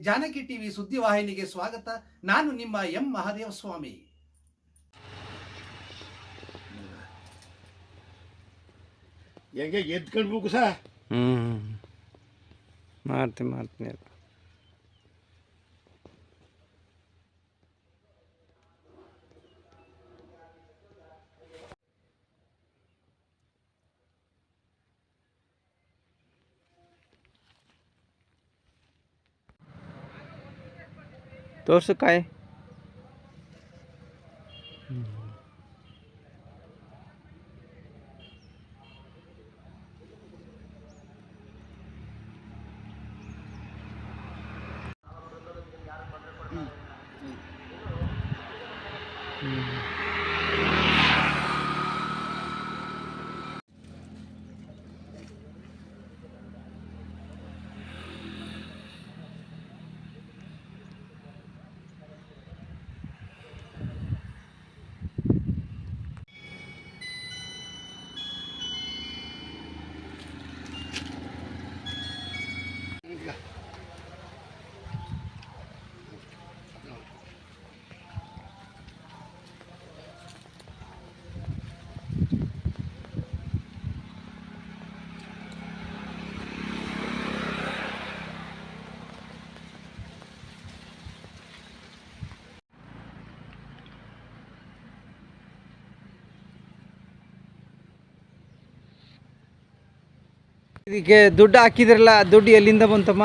Janaki TV ಸುದ್ದಿವಾಹಿನಿಗೆ ಸ್ವಾಗತ. ನಾನು ನಿಮ್ಮ ಎಂ ಮಹಾದೇವ ಸ್ವಾಮಿ. ಹೆಂಗೆ ಎದ್ಕೊಂಡ್ಬೇಕು ಸರ್ ಹ್ಮ್. ಮಾಡ್ತೀನಿ ಮಾಡ್ತೀನಿ. ತೋರ್ಸು ಕಾಯಿ. ಇದಕ್ಕೆ ದುಡ್ಡು ಹಾಕಿದ್ರಲ್ಲ ದುಡ್ಡು ಎಲ್ಲಿಂದ ಬಂತಮ್ಮ?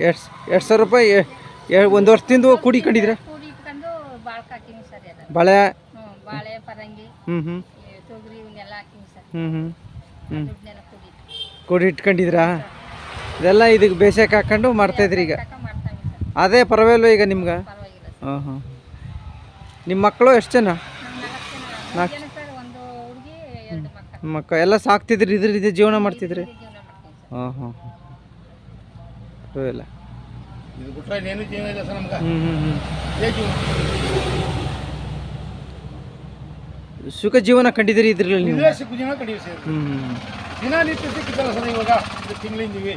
ಎರಡು ಎರಡು ಸಾವಿರ ರೂಪಾಯಿ ಒಂದು ವರ್ಷದಿಂದ ಕೂಡಿಕೊಂಡಿದ್ರ ಕೂಡಿ ಕಂಡಿದ್ರೆ ಬಳೆ ಹ್ಞೂ ಹ್ಞೂ ಹ್ಞೂ ಹ್ಞೂ ಕೂಡಿ ಕೂಡಿ ಇಟ್ಕೊಂಡಿದ್ರಾ ಇದೆಲ್ಲ ಇದಕ್ಕೆ ಬೇಸಾಯಕ್ಕೆ ಹಾಕೊಂಡು ಮಾಡ್ತಾಯಿದ್ರಿ ಈಗ? ಅದೇ ಪರವಾಗಿಲ್ಲ ಈಗ ನಿಮ್ಗೆ? ಹಾಂ ಹಾಂ ನಿಮ್ಮ ಮಕ್ಕಳು ಎಷ್ಟು ಜನ? ನಾಲ್ಕು ಜನ ಸರ್ ಒಂದು ಹುಡುಗಿ ಎರಡು ಮಕ್ಕಳು. ಮಕ್ಕ ಎಲ್ಲ ಸಾಕ್ತಿದ್ರಿ ಇದ್ರ ಇದೆ ಜೀವನ ಮಾಡ್ತಿದ್ರಿ? ಹಾಂ ಹಾಂ ಜೀವನ ಇಲ್ಲ ಸುಖ ಜೀವನ ಕಂಡಿದ್ದೀರಿ ಇದ್ರಲ್ಲಿ ನೀವು? ಹ್ಞೂ ಹ್ಞೂ ದಿನ ನಿತ್ಯ ಸಿಕ್ಕಿದ್ದಲ್ಲ ಸರ್ ಇವಾಗ? ತಿಂಗಳಿಂದೀವಿ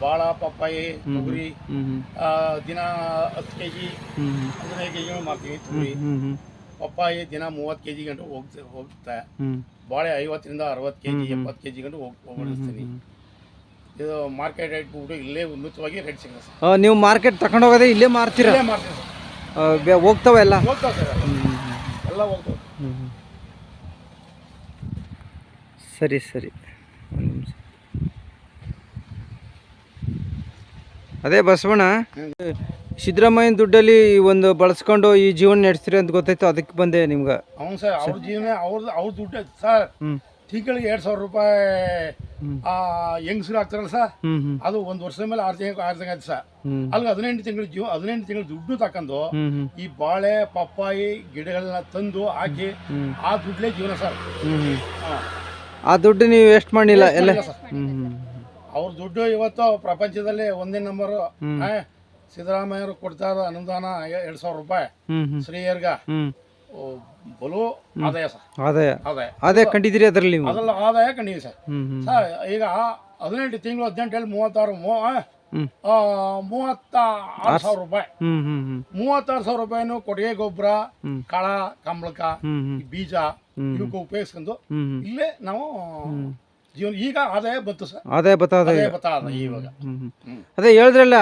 ಬಾಳ ಪಪ್ಪಾಯಿ ತೊಗರಿ ದಿನ ಹತ್ತು ಕೆ ಜಿ ಹದಿನೈದು ಕೆ ಜಿಗಳು ಮಾಡ್ತೀವಿ ತೊಗರಿ. ಪಪ್ಪಾಯಿ ದಿನ ಮೂವತ್ತು ಕೆ ಜಿ ಗಂಟು ಹೋಗ್ತಾ ಹೋಗುತ್ತೆ ಬಾಳೆ ಐವತ್ತರಿಂದ ಅರವತ್ತು ಕೆ ಜಿ ಎಪ್ಪತ್ತು ಕೆ ಜಿ ಗಂಟು ಹೋಗಿ ಇದು ಮಾರ್ಕೆಟ್ ರೇಟ್ ಬಿಟ್ಟು ಇಲ್ಲೇ ಉನ್ನತವಾಗಿ ರೇಟ್ ಸಿಗುತ್ತೆ ಸರ್. ನೀವು ಮಾರ್ಕೆಟ್ ತಗೊಂಡೋಗೋದೇ ಇಲ್ಲೇ ಮಾರ್ತೀರಾ? ಇಲ್ಲೇ ಸರ್. ಹೋಗ್ತಾವೆ ಸರ್ ಎಲ್ಲ. ಹೋಗ್ತಾವೆ. ಹ್ಞೂ ಹ್ಞೂ ಸರಿ ಸರಿ. ಒಂದು ನಿಮಿಷ ಅದೇ ಬಸವಣ್ಣ ಸಿದ್ದರಾಮಯ್ಯನ ದುಡ್ಡಲ್ಲಿ ಒಂದು ಬಳಸ್ಕೊಂಡು ಈ ಜೀವನ ನಡೆಸ್ತೀರಿ ಅಂತ ಗೊತ್ತಾಯ್ತು ಅದಕ್ಕೆ ಬಂದೆ ನಿಮ್ಗೆ. ಅವ್ನು ಸರ್ ಅವ್ರ ಜೀವನ ಅವ್ರದ್ದು ಅವ್ರ ದುಡ್ಡು ಸರ್. ತಿಂಗಳಿಗೆ ಎರಡು ಸಾವಿರ ರೂಪಾಯಿ ಹೆಂಗಸರು ಆಗ್ತಾರಲ್ಲ ಹಾಕ್ತಾರಲ್ಲ ಸರ್. ಅದು ಒಂದು ವರ್ಷದ ಮೇಲೆ ಆರು ತಿಂಗಳು ಆರು ತಿಂಗಳು ಸರ್. ಅಲ್ಲಿ ಹದಿನೆಂಟು ತಿಂಗಳು ಜೀವ ಹದಿನೆಂಟು ತಿಂಗಳು ದುಡ್ಡು ತಕೊಂಡು ಈ ಬಾಳೆ ಪಪ್ಪಾಯಿ ಗಿಡಗಳನ್ನ ತಂದು ಹಾಕಿ ಆ ದುಡ್ಡೇ ಜೀವನ ಸರ್. ಆ ದುಡ್ಡು ನೀವು ವೇಸ್ಟ್ ಮಾಡಿಲ್ಲ ಎಲ್ಲ. ಅವ್ರ ದುಡ್ಡು ಇವತ್ತು ಪ್ರಪಂಚದಲ್ಲಿ ಒಂದೇ ನಂಬರ್. ಸಿದ್ದರಾಮಯ್ಯರು ಕೊಡ್ತಾ ಇರೋ ಅನುದಾನ ಎರಡು ಸಾವಿರ ರೂಪಾಯಿ. ಸ್ತ್ರೀಯರ್ಗ ಬಲು ಆದಾಯ ಸರ್ ಆದಾಯ. ಆದಾಯ. ಅದೇ ಕಂಡಿದ್ದೀರಿ ಅದರಲ್ಲಿ ನೀವು? ಅದೆಲ್ಲ ಆದಾಯ ಕಂಡಿದೆ ಸರ್ ಈಗ ಹದಿನೆಂಟು ತಿಂಗಳು ಹದಿನೆಂಟು ಹೇಳಿ ಮೂವತ್ತಾರು ಮೂವತ್ತ ಆರು ಸಾವಿರ ರೂಪಾಯಿ. ಮೂವತ್ತಾರು ಸಾವಿರ ರೂಪಾಯಿನು ಕೊಟ್ಟಿಗೆ ಗೊಬ್ಬರ. ಕಳ ಕಂಬಳಕ ಬೀಜ. ಇವಕ್ಕೆ ಉಪಯೋಗಿಸ್ಕೊಂಡು ಇಲ್ಲೇ ನಾವು ಜೀವನ ಈಗ ಆದಾಯ ಬತ್ತು ಸರ್. ಬತ್ತಾದ ಆದಾಯ ಬತ್ತಾ ಇವಾಗ. ಅದೇ ಹೇಳಿದ್ರಲ್ಲ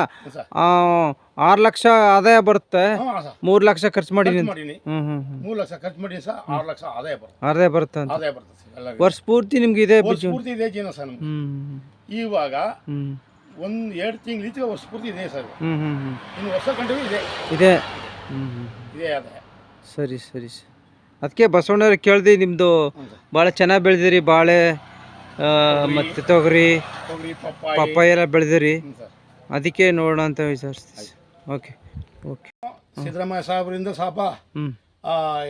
ಆರು ಲಕ್ಷ ಆದಾಯ ಬರುತ್ತೆ ಮೂರು ಲಕ್ಷ ಖರ್ಚು ಮಾಡಿ ಮೂರು ಲಕ್ಷ ಖರ್ಚು ಮಾಡಿ ಸರ್ ಆರು ಲಕ್ಷ ಆದಾಯ ಬರುತ್ತೆ. ಆದಾಯ ಬರುತ್ತೆ ಆದಾಯ ಬರ್ತದೆ ವರ್ಷ ಪೂರ್ತಿ ನಿಮ್ಗೆ ಇದೆ ವರ್ಷ ಪೂರ್ತಿ ಇದೆ ಜೀವನ ಸರ್ ಇವಾಗ ಒಂದು ಎರಡು ತಿಂಗಳು ಇತ್ತು ವರ್ಷ ಪೂರ್ತಿ ಇದೆ ಸರ್. ಹ್ಞೂ ಹ್ಞೂ ಹ್ಞೂ ಇನ್ನು ವರ್ಷ ಕಂಡು ಇದೆ. ಇದೆ? ಹ್ಞೂ ಹ್ಞೂ ಇದೆ ಆದಾಯ ಸರಿ ಸರಿ ಸರಿ. ಅದಕ್ಕೆ ಬಸವಣ್ಣವ್ರು ಕೇಳ್ದೆ ನಿಮ್ಮದು ಭಾಳ ಚೆನ್ನಾಗಿ ಬೆಳೆದಿರಿ ಬಾಳೆ ಆ, ಮತ್ತೆ ತೊಗರಿ ತೊಗರಿ ಪಪ್ಪಾಯಿ. ಪಪ್ಪಾಯ ಎಲ್ಲ ಬೆಳೆದಿರಿ. ಹ್ಞೂ ಸರ್. ಅದಕ್ಕೆ ನೋಡೋಣ ಅಂತ ವಿಚಾರಿಸ್ತೀವಿ ಓಕೆ ಓಕೆ. ಸಿದ್ದರಾಮಯ್ಯ ಸಾಹೇಬರಿಂದ ಸಾಪ. ಹ್ಞೂ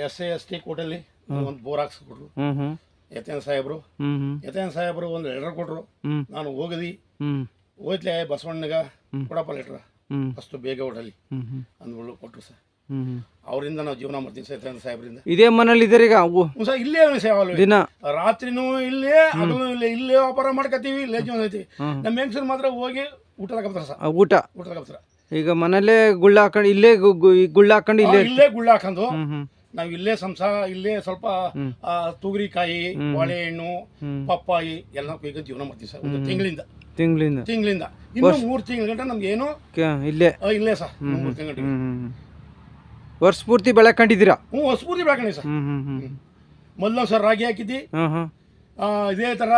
ಎಸ್ ಎ ಎಸ್ ಟಿ ಕೋಟಲ್ಲಿ ಒಂದು ಬೋರ್ ಹಾಕ್ಸ್ಕೊಟ್ರು ಹ್ಞೂ ಹ್ಞೂ ಯತೇನ್ ಸಾಹೇಬರು. ಹ್ಞೂ ಹ್ಞೂ ಯತೇನ್ ಸಾಹೇಬರು ಒಂದು ಲೆಟರ್ ಕೊಟ್ರು. ಹ್ಞೂ ನಾನು ಹೋಗದಿ. ಹ್ಞೂ ಹೋಯ್ತ್ಲೆ ಬಸವಣ್ಣಗ ಕೊಡಪ್ಪ ಲೆಟ್ರ್. ಅಷ್ಟು ಫಸ್ಟು ಬೇಗ ಹೊಡಲಿ ಹ್ಞೂ ಅಂದ್ಬಿಟ್ಟು ಕೊಟ್ಟರು ಸರ್. ಅವರಿಂದ ನಾವು ಜೀವನ ಮಾಡ್ತೀವಿ ಸತ್ಯೇಂದ್ರ ಸಾಹೇಬ್ರಿಂದ. ಇದೇ ಮನೇಲಿ ಇದ್ದಾರೆ ಈಗ? ಅವು ಸರ್ ಇಲ್ಲೇ ಸೇವಲ್ವಿ ದಿನ. ರಾತ್ರಿನೂ ಇಲ್ಲೇ ಅದು ಇಲ್ಲೇ ಇಲ್ಲೇ ವ್ಯಾಪಾರ ಮಾಡ್ಕೊತೀವಿ ಇಲ್ಲೇ ಜೀವನ ಐತಿ ನಮ್ಮ ಹೆಂಗಸರು ಮಾತ್ರ ಹೋಗಿ ಊಟ ತಗೋತಾರೆ ಸರ್. ಊಟ? ಊಟ ತಗೋತಾರೆ ಈಗ ಮನೇಲೆ ಗುಳ್ಳ ಹಾಕೊಂಡು ಇಲ್ಲೇ ಗುಳ್ಳ ಹಾಕೊಂಡು ಇಲ್ಲೇ ಇಲ್ಲೇ ಗುಳ್ಳ ಹಾಕೊಂಡು. ನಾವು ಇಲ್ಲೇ ಸಂಸಾರ ಇಲ್ಲೇ ಸ್ವಲ್ಪ ತೂಗರಿಕಾಯಿ ಆ, ತುಗರಿಕಾಯಿ ಬಾಳೆಹಣ್ಣು ಪಪ್ಪಾಯಿ ಎಲ್ಲ ಈಗ ಜೀವನ ಮಾಡ್ತೀವಿ ಸರ್ ಒಂದು ತಿಂಗಳಿಂದ. ತಿಂಗಳಿಂದ. ತಿಂಗಳಿಂದ. ಇನ್ನು ಮೂರು ತಿಂಗಳ ಗಂಟ ನಮ್ಗೆ ಏನು ಇಲ್ಲೇ. ಆ, ಇಲ್ಲೇ ಸರ್ ಮೂರು ತಿಂಗಳ ಗಂಟೆ ಹ್ಮ್ ಹ್ಮ್ ವರ್ಷ ಪೂರ್ತಿ ಬೆಳಕೊಂಡಿದ್ದೀರಾ ಹ್ಞೂ ವರ್ಷ ಪೂರ್ತಿ ಸರ್. ಹ್ಮ್ ಹ್ಮ್ ಹ್ಮ್. ಮೊದಲು ಸರ್ ರಾಗಿ ಹಾಕಿದ್ದಿ ಆ, ಇದೇ ಥರ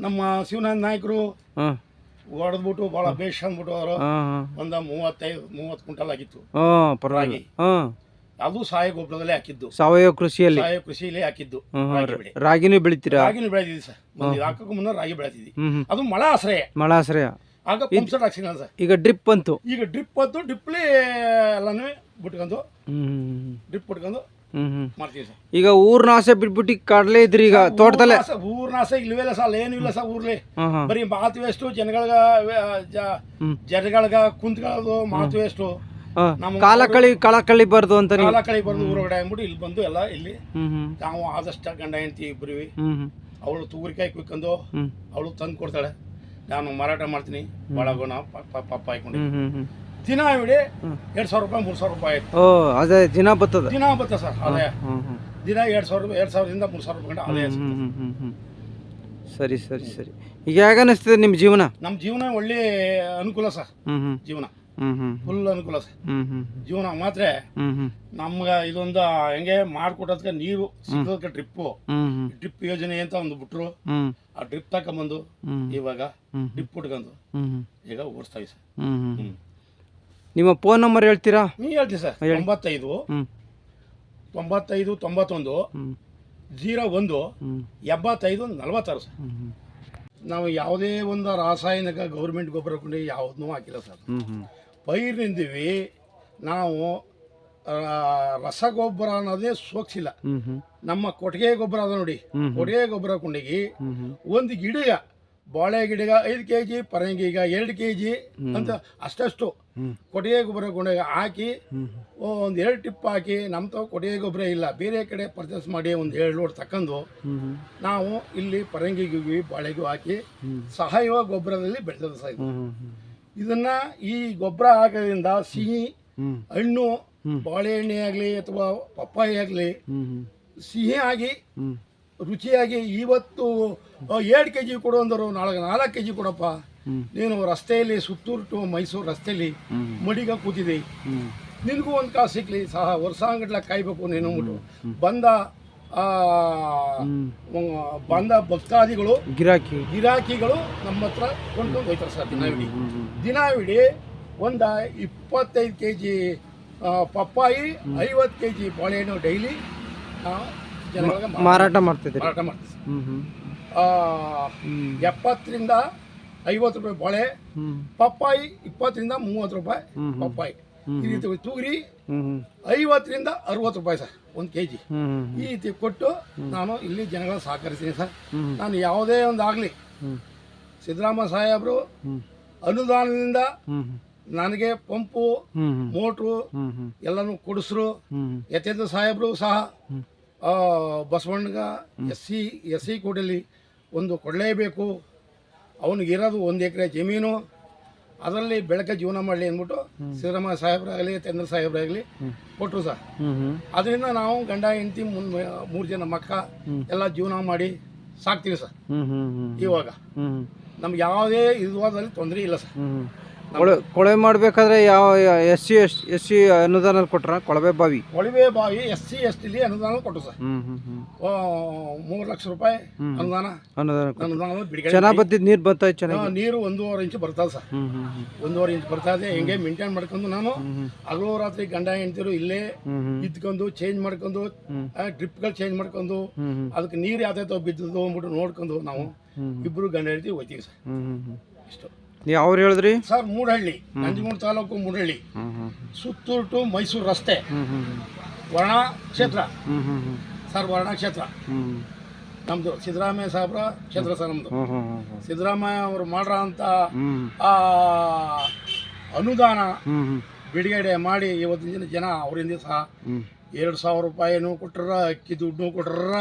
ನಮ್ಮ ಶಿವನಾಥ್ ನಾಯಕರು ಹೊಡೆದ್ಬಿಟ್ಟು ಭಾಳ ಬೇಷ್ ಅಂದ್ಬಿಟ್ಟು ಅವರು ಒಂದು ಮೂವತ್ತೈದು ಮೂವತ್ತು ಕ್ವಿಂಟಲ್ ಆಗಿತ್ತು ಹಾಂ ಪರವಾಗಿಲ್ಲ. ಹಾಂ ಅದು ಸಾವಯವ ಗೊಬ್ಬರದಲ್ಲೇ ಹಾಕಿದ್ದು. ಸಾವಯವ ಕೃಷಿಯಲ್ಲಿ? ಸಾವಯವ ಕೃಷಿಲೇ ಹಾಕಿದ್ದು. ಹ್ಮ್, ಹ್ಮ್. ರಾಗಿ ಬೆಳೆ. ರಾಗಿನೂ ಬೆಳಿತೀರಾ? ರಾಗಿನೂ ಬೆಳೆದಿದ್ವಿ ಸರ್. ಒಂದು ಇದು ಹಾಕೋಕೆ ಮುನ್ನ ರಾಗಿ ಬೆಳೆದಿದ್ವಿ ಹ್ಮ್ ಹ್ಮ್. ಅದು ಮಳೆ ಆಶ್ರಯ. ಮಳಾಶ್ರಯ ಆಗ ಪಂಪ್ ಸೆಟ್ ಹಾಕ್ಸಿಲ್ಲ ಸರ್. ಈಗ ಡ್ರಿಪ್ ಅಂತು? ಈಗ ಡ್ರಿಪ್ ಹೊತ್ತು ಡ್ರಿಪ್ಲಿ ಎಲ್ಲಾನು ಬಿಟ್ಕೊಂಡು ಹ್ಮ್ ಡ್ರಿಪ್ ಬಿಟ್ಕೊಂಡು ಹ್ಮ್ ಹ್ಮ್. ಮಾಡ್ತೀವಿ ಸರ್. ಈಗ ಊರ್ನ ಆಸೆ ಬಿಟ್ಬಿಟ್ಟು ಕಡಲೆ ಇದ್ರಿ ಈಗ ತೋಟದಲ್ಲೇ? ಊರ್ನ ಆಸೆ ಇಲ್ವೇ ಇಲ್ಲ ಸರ್ ಏನು ಇಲ್ಲ ಸರ್ ಊರ್ಲಿ. ಹಾಂ ಹಾಂ ಬರೀ ಮಾತು ವೇಸ್ಟು ಜನಗಳ್ಗ ಜ- ಜನಗಳ್ಗ ಕುಂತ್ಕೊಳ್ಳೋದು ಮಾತು ನಮ್ಮ ಕಾಲ ಕಳಿ ಕಳ ಕಳಿಬಾರ್ದು ಅಂತ ನೀವು ಕಾಲ ಕಳಿ ಬಂದು ಊರೊಳಗಡೆ ಅಂದ್ಬಿಟ್ಟು ಇಲ್ಲಿ ಬಂದು ಎಲ್ಲ ಇಲ್ಲಿ ಹ್ಮ್ ಹ್ಮ್. ನಾವು ಆದಷ್ಟು ಗಂಡ ಹೆಂಡತಿ ಇಬ್ಬರು ಹ್ಮ್ ಹ್ಮ್. ಅವಳು ತೂರಿಕಾಯಿ ಕುಯ್ಕೊಂಡು ಹ್ಮ್. ಅವಳು ತಂದು ಕೊಡ್ತಾಳೆ. ನಾನು ಮಾರಾಟ ಮಾಡ್ತೀನಿ. ಬಳಗೋಣ ಪಪ್ಪ ಹಾಕೊಂಡು ಹ್ಮ್ ಹ್ಮ್ ಹ್ಮ್. ದಿನ ಇವಿಡಿ ಎರಡು ಸಾವಿರ ರೂಪಾಯಿ ಮೂರು ಸಾವಿರ ರೂಪಾಯಿ ಆಯ್ತು. ಓ ಅದೇ ದಿನ ಬರ್ತದ ದಿನ ಬತ್ತ ಸರ್ ಅದೇ ಹ್ಮ್ ಹ್ಮ್. ದಿನ ಎರಡ್ ಸಾವಿರ ಎರಡ್ ಎರಡು ಸಾವಿರದಿಂದ ಮೂರು ಸಾವಿರ ರೂಪಾಯಿ ಗಂಟ ಆದಾಯ ಹ್ಮ್ ಹ್ಮ್ ಹ್ಮ್ ಹ್ಮ್ ಸರಿ ಸರಿ ಸರಿ. ಈಗ ಹೇಗೆ ಅನಿಸ್ತದೆ ನಿಮ್ಮ ಜೀವನ? ನಮ್ಮ ಜೀವನ ಒಳ್ಳೆ ಅನುಕೂಲ ಸರ್ ಹ್ಮ್ ಹ್ಮ್. ಜೀವನ. ಫುಲ್ ಅನುಕೂಲ ಸರ್. ಜೀವನ ಮಾತ್ರ ನಮ್ಗ ಇದೊಂದು ಹೆಂಗೆ ಮಾಡ್ಕೊಟ್ಟದ್ಕೆ ನೀರು ಸಿಗೋದಕ್ಕೆ ಡ್ರಿಪ್ ಡ್ರಿಪ್ ಯೋಜನೆ ಅಂತ ಒಂದು ಬಿಟ್ರು. ಆ ಡ್ರಿಪ್ ತಕೊಂಬಂದು ಇವಾಗ. ಡ್ರಿಪ್ ಉಟ್ಕೊಂಡು ಈಗ ಓಡಿಸ್ತಾ ಸರ್. ನಿಮ್ಮ ಫೋನ್ ನಂಬರ್ ಹೇಳ್ತೀರಾ? ನೀವು ಹೇಳ್ತೀವಿ ಸರ್. ತೊಂಬತ್ತೈದು ಹ್ಮ್. ತೊಂಬತ್ತೈದು ತೊಂಬತ್ತೊಂದು ಜೀರೋ ಒಂದು ಎಂಬತ್ತೈದು ನಲವತ್ತಾರು ಸರ್. ನಾವು ಯಾವುದೇ ಒಂದು ರಾಸಾಯನಿಕ ಗೌರ್ಮೆಂಟ್ ಗೊಬ್ಬರ ಕೊಂಡು ಯಾವುದನ್ನೂ ಹಾಕಿಲ್ಲ ಸರ್. ಪೈರ್ನಿಂದೀವಿ ನಾವು ರಸಗೊಬ್ಬರ ಅನ್ನೋದೇ ಸೋಕ್ಸಿಲ್ಲ ನಮ್ಮ ಕೊಟ್ಟಿಗೆ ಗೊಬ್ಬರ ಅದ ನೋಡಿ. ಕೊಟ್ಟಿಗೆ ಗೊಬ್ಬರ ಕುಂಡಿಗೆ ಒಂದು ಗಿಡಗ ಬಾಳೆ ಗಿಡಗ ಐದು ಕೆ ಜಿ ಪರಂಗಿಗ ಎರಡು ಕೆ ಜಿ ಅಂತ ಅಷ್ಟಷ್ಟು. ಕೊಟ್ಟಿಗೆ ಗೊಬ್ಬರ ಕೊಂಡಿಗ ಹಾಕಿ ಒಂದು ಎರಡು ಟಿಪ್ ಹಾಕಿ ನಮ್ಮ ತಾವು ಕೊಟ್ಟಿಗೆ ಗೊಬ್ಬರ ಇಲ್ಲ ಬೇರೆ ಕಡೆ ಪರ್ಚೇಸ್ ಮಾಡಿ ಒಂದು ಎರಡು ಲೋಡ್ ತಕ್ಕಂದು ನಾವು ಇಲ್ಲಿ ಪರಂಗಿಗೂ ಬಾಳೆಗೂ ಹಾಕಿ ಸಹಾಯವ ಗೊಬ್ಬರದಲ್ಲಿ ಬೆಳೆದ ಸಹ ಇದನ್ನ ಈ ಗೊಬ್ಬರ ಹಾಕೋದ್ರಿಂದ ಸಿಹಿ ಹಣ್ಣು ಬಾಳೆಹಣ್ಣೆ ಆಗಲಿ ಅಥವಾ ಪಪ್ಪಾಯಿ ಆಗಲಿ ಸಿಹಿ ಆಗಿ ರುಚಿಯಾಗಿ ಇವತ್ತು ಎರಡು ಕೆ ಜಿ ಕೊಡು ಅಂದರು ನಾಳೆ ನಾಲ್ಕು ಕೆ ಜಿ ಕೊಡಪ್ಪ ನೀನು ರಸ್ತೆಯಲ್ಲಿ ಸುತ್ತೂರು ಟು ಮೈಸೂರು ರಸ್ತೆಯಲ್ಲಿ ಮಡಿಗ ಕೂತಿದ್ದೆ ನಿನಗೂ ಒಂದು ಕಾಸು ಸಿಕ್ಕಲಿ ಸಹ ವರ್ಷಾಂಗಟ್ಲ ಕಾಯ್ಬೇಕು ನೀನು ಅಂದ್ಬಿಟ್ಟು. ಬಂದ ಬಂದ ಭಕ್ತಾದಿಗಳು ಗಿರಾಕಿ. ಗಿರಾಕಿಗಳು ನಮ್ಮ ಹತ್ರ ಕೊಂಡ್ಕೊಂಡು ಹೋಯ್ತಾರೆ ಸರ್ ದಿನವಿಡೀ. ದಿನವಿಡೀ ಒಂದು ಇಪ್ಪತ್ತೈದು ಕೆ ಜಿ ಪಪ್ಪಾಯಿ ಐವತ್ತು ಕೆ ಜಿ ಬಾಳೆಹಣ್ಣು ಡೈಲಿ ನಾವು ಮಾರಾಟ- ಮಾಡ್ತಿದ್ದೆ ಮಾರಾಟ ಮಾಡ್ತೀವಿ. ಎಪ್ಪತ್ತರಿಂದ ಐವತ್ತು ರೂಪಾಯಿ ಬಾಳೆ ಪಪ್ಪಾಯಿ ಇಪ್ಪತ್ತರಿಂದ ಮೂವತ್ತು ರೂಪಾಯಿ ಪಪ್ಪಾಯಿ. ಈ ರೀತಿ ತೂರಿ ಐವತ್ತರಿಂದ ಅರವತ್ತು ರೂಪಾಯಿ ಸರ್ ಒಂದು ಕೆ ಜಿ ಈ ರೀತಿ ಕೊಟ್ಟು ನಾನು ಇಲ್ಲಿ ಜನಗಳ ಸಹಕರಿಸ್ತೀನಿ ಸರ್. ನಾನು ಯಾವುದೇ ಒಂದು ಆಗಲಿ ಸಿದ್ದರಾಮ ಸಾಹೇಬರು ಅನುದಾನದಿಂದ ನನಗೆ ಪಂಪು ಮೋಟ್ರು ಎಲ್ಲನೂ ಕೊಡಿಸ್ರು. ಯತೇಂದ್ರ ಸಾಹೇಬರು ಸಹ ಬಸವಣ್ಣಗ ಎಸ್ ಸಿ ಎಸ್ ಸಿ ಕೂಡಲಿ ಒಂದು ಕೊಡಲೇಬೇಕು. ಅವನಿಗಿರೋದು ಒಂದು ಎಕರೆ ಜಮೀನು. ಅದರಲ್ಲಿ ಬೆಳಕ ಜೀವನ ಮಾಡಲಿ ಅಂದ್ಬಿಟ್ಟು ಸಿದ್ದರಾಮಯ್ಯ ಸಾಹೇಬರಾಗಲಿ ಚಂದ್ರ ಸಾಹೇಬರಾಗಲಿ ಕೊಟ್ಟರು ಸರ್. ಅದರಿಂದ ನಾವು ಗಂಡ ಹೆಂಡತಿ ಮೂರು ಜನ ಮಕ್ಕ ಎಲ್ಲ ಜೀವನ ಮಾಡಿ ಸಾಕ್ತೀವಿ ಸರ್. ಇವಾಗ. ನಮ್ಗೆ ಯಾವುದೇ ಇದುವಾದಲ್ಲಿ ತೊಂದರೆ ಇಲ್ಲ ಸರ್. ಕೊಳೆ ಕೊಳೆ ಮಾಡಬೇಕಾದ್ರೆ ಯಾವ S C S S C ಅನುದಾನ ಕೊಟ್ರ? ಕೊಳವೆ ಬಾವಿ. ಕೊಳವೆ ಬಾವಿ ಎಸ್ ಸಿ ಎಸ್ ಟಿಲಿ ಅನುದಾನ ಕೊಟ್ಟು ಸರ್. ಮೂರು ಲಕ್ಷ ರೂಪಾಯಿ ಅನುದಾನ. ಅನುದಾನ ಚೆನ್ನಾಗ್ ಬತ್ತಿದ್ ನೀರು ಬರ್ತಾಯ್ತು ಚೆನ್ನಾಗಿ. ನೀರು ಒಂದೂವರೆ ಇಂಚು ಬರ್ತದೆ ಸರ್. ಒಂದೂವರೆ ಇಂಚ್ ಬರ್ತಾ ಇದೆ. ಹೆಂಗೆ ಮೇಂಟೈನ್ ಮಾಡ್ಕೊಂಡು ನಾನು ಹಗಲು ರಾತ್ರಿ ಗಂಡ ಹೆಂಡ್ತಿರು ಇಲ್ಲೇ ಇದ್ಕೊಂಡು ಚೇಂಜ್ ಮಾಡ್ಕೊಂಡು ಡ್ರಿಪ್ಗಳು ಚೇಂಜ್ ಮಾಡ್ಕೊಂಡು ಅದಕ್ಕೆ ನೀರು ಯಾವ್ದಾಯ್ತು ಬಿದ್ದದ್ದು ಅಂದ್ಬಿಟ್ಟು ನೋಡ್ಕೊಂಡು ನಾವು. ಇಬ್ರು ಗಂಡ ಹೆಂಡ್ತಿ ಹೋಯ್ತೀವಿ ಸರ್. ಹ್ಮ್ ಯಾವ್ರು ಹೇಳಿದ್ರಿ? ಸರ್ ಮೂಡಹಳ್ಳಿ. ನಂಜನಗೂಡು ತಾಲೂಕು ಮೂಡಹಳ್ಳಿ. ಸುತ್ತೂರು ಟು ಮೈಸೂರು ರಸ್ತೆ. ವರ್ಣ ಕ್ಷೇತ್ರ. ಸರ್ ವರ್ಣ ಕ್ಷೇತ್ರ. ನಮ್ದು ಸಿದ್ದರಾಮಯ್ಯ ಸಾಹೇಬ್ರ ಕ್ಷೇತ್ರ ಸರ್ ಹ್ಮ್ ಸಿದ್ದರಾಮಯ್ಯ ಅವರು ಮಾಡ್ರ ಅಂತ ಆ ಅನುದಾನ ಬಿಡುಗಡೆ ಮಾಡಿ ಇವತ್ತಿನ ದಿನ ಜನ ಅವರಿಂದ ಸಹ ಎರಡು ಸಾವಿರ ರೂಪಾಯಿನೂ ಕೊಟ್ಟರ ಅಕ್ಕಿ ದುಡ್ಡು ಕೊಟ್ಟರ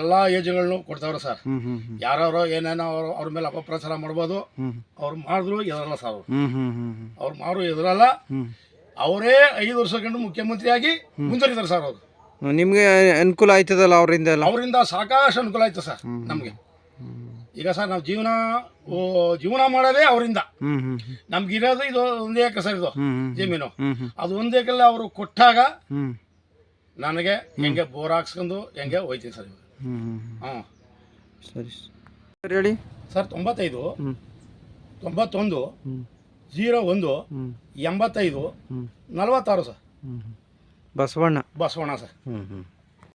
ಎಲ್ಲಾ ಯೋಜನೆಗಳನ್ನು ಕೊಡ್ತಾವ್ರ ಸರ್. ಹ್ಞೂ ಹ್ಞೂ ಯಾರು ಏನೇನೋ ಅವ್ರ ಅವ್ರ ಮೇಲೆ ಅಪಪ್ರಚಾರ ಮಾಡ್ಬೋದು ಅವ್ರು ಮಾಡಿದ್ರು ಎದರಲ್ಲ ಸರ್ ಅವ್ರು. ಅವ್ರು ಮಾರು ಎದರಲ್ಲ ಅವರೇ ಐದು ವರ್ಷ ಕಂಡು ಮುಖ್ಯಮಂತ್ರಿಯಾಗಿ ಮುಂದುವರಿದ್ರು ಸರ್ ಅವರು. ನಿಮಗೆ ಅನುಕೂಲ ಆಯ್ತದಲ್ಲ ಅವರಿಂದಲ್ಲ? ಅವರಿಂದ ಸಾಕಷ್ಟು ಅನುಕೂಲ ಆಯ್ತು ಸರ್ ನಮಗೆ. ಈಗ ಸರ್ ನಾವು ಜೀವನ ಜೀವನ ಮಾಡೋದೇ ಅವರಿಂದ. ನಮ್ಗಿರೋದು ಇದು ಒಂದೇ ಎಕರೆ ಸರ್ ಇದು ಜಮೀನು. ಅದು ಒಂದೇ ಎಕರೆ ಅವರು ಕೊಟ್ಟಾಗ ನನಗೆ ಹೆಂಗೆ ಬೋರ್ ಹಾಕ್ಸ್ಕೊಂಡು ಹೆಂಗೆ ಹೋಯ್ತೀನಿ ಸರ್ ಹಾಂ. ಸರಿ ಸರಿ ಹೇಳಿ. ಸರ್ ತೊಂಬತ್ತೈದು ತೊಂಬತ್ತೊಂದು ಜೀರೋ ಒಂದು ಎಂಬತ್ತೈದು ಹ್ಞೂ ನಲವತ್ತಾರು ಸರ್. ಹ್ಞೂ ಬಸವಣ್ಣ. ಬಸವಣ್ಣ ಸರ್. ಹ್ಞೂ ಹ್ಞೂ